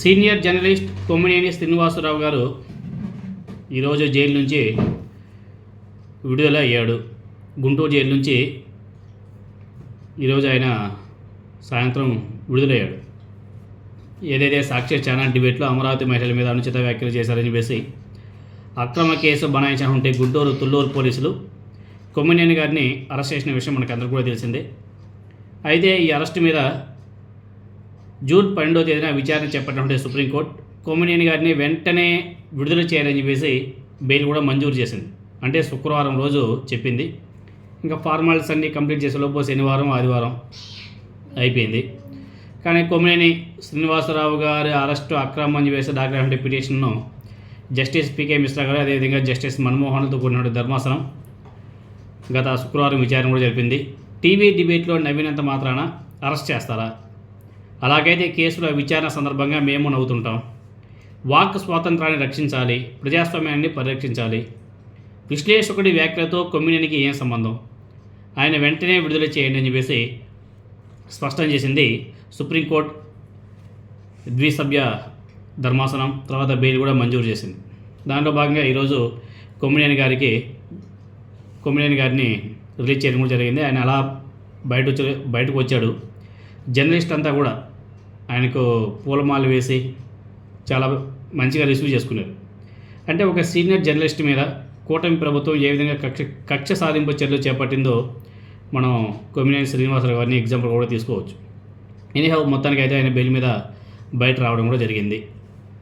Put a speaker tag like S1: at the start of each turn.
S1: Senior journalist Kommineni Srinivasarao గారు ఈరోజు jail నుంచి విడుదల అయ్యాడు గుంటూరు జైలు నుంచి ఈరోజు ఆయన సాయంత్రం విడుదలయ్యాడు. ఏదైతే సాక్షి ఛానల్ డిబేట్లో అమరావతి మహిళల మీద అనుచిత వ్యాఖ్యలు చేశారని చెప్పేసి అక్రమ కేసు బనాయించాలంటే గుంటూరు తుళ్ళూరు పోలీసులు. కొమ్మినేని గారిని అరెస్ట్ చేసిన విషయం మనకు అందరికీ కూడా తెలిసిందే. అయితే ఈ అరెస్ట్ మీద జూన్ పన్నెండో తేదీన విచారణ చేపట్టినటువంటి సుప్రీంకోర్టు కొమ్మినేని గారిని వెంటనే విడుదల చేయాలని చెప్పేసి బెయిల్ కూడా మంజూరు చేసింది. అంటే శుక్రవారం రోజు చెప్పింది. ఇంకా ఫార్మాలిటీస్ అన్నీ కంప్లీట్ చేసే లోపు శనివారం ఆదివారం అయిపోయింది. కానీ కొమ్మినేని శ్రీనివాసరావు గారి అరెస్టు అక్రమం అని చెప్పేసి దాఖలైన పిటిషన్ను జస్టిస్ పీకే మిశ్రా గారు అదేవిధంగా జస్టిస్ మన్మోహన్తో కూడిన ధర్మాసనం గత శుక్రవారం విచారణ కూడా జరిపింది. టీవీ డిబేట్లో నవ్వినంత మాత్రాన అరెస్ట్ చేస్తారా? అలాగైతే కేసుల విచారణ సందర్భంగా మేము నవ్వుతుంటాం. వాక్ స్వాతంత్రాన్ని రక్షించాలి ప్రజాస్వామ్యాన్ని పరిరక్షించాలి. విశ్లేషకుడి వ్యాఖ్యలతో కొమ్మినేనికి ఏం సంబంధం? ఆయన వెంటనే విడుదల చేయండి అని చెప్పేసి స్పష్టం చేసింది సుప్రీంకోర్టు ద్విసభ్య ధర్మాసనం తర్వాత బెయిల్ కూడా మంజూరు చేసింది. దాంట్లో భాగంగా ఈరోజు కొమ్మినేని గారికి కొమ్మినేని గారిని రిలీజ్ చేయడం కూడా జరిగింది. ఆయన అలా బయట వచ్చి బయటకు వచ్చాడు. జర్నలిస్ట్ అంతా కూడా ఆయనకు పూలమాలు వేసి చాలా మంచిగా రిసీవ్ చేసుకున్నారు. అంటే ఒక సీనియర్ జర్నలిస్ట్ మీద కూటమి ప్రభుత్వం ఏ విధంగా కక్ష కక్ష సాధింపు చర్యలు చేపట్టిందో మనం కొమ్మినేని శ్రీనివాసరావు గారిని ఎగ్జాంపుల్ కూడా తీసుకోవచ్చు. ఎనీహౌ మొత్తానికి అయితే ఆయన బెయిల్ మీద బయట రావడం కూడా జరిగింది.